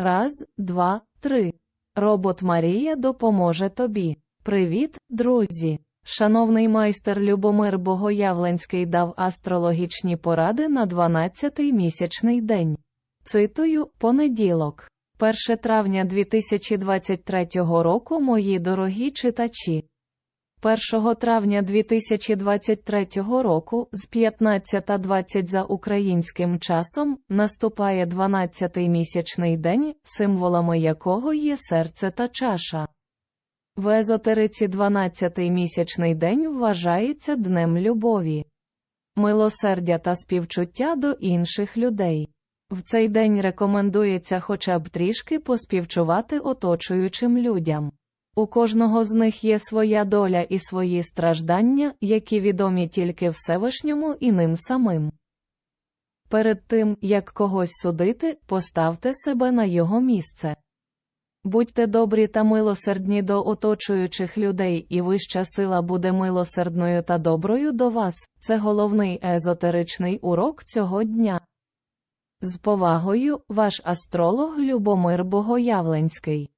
Раз, два, три. Робот Марія допоможе тобі. Привіт, друзі! Шановний майстер Любомир Богоявленський дав астрологічні поради на 12-й місячний день. Цитую, понеділок. 1 травня 2023 року, мої дорогі читачі. 1 травня 2023 року з 15.20 за українським часом наступає 12-й місячний день, символами якого є серце та чаша. В езотериці 12-й місячний день вважається днем любові, милосердя та співчуття до інших людей. В цей день рекомендується хоча б трішки поспівчувати оточуючим людям. У кожного з них є своя доля і свої страждання, які відомі тільки Всевишньому і ним самим. Перед тим, як когось судити, поставте себе на його місце. Будьте добрі та милосердні до оточуючих людей, і вища сила буде милосердною та доброю до вас. Це головний езотеричний урок цього дня. З повагою, ваш астролог Любомир Богоявленський.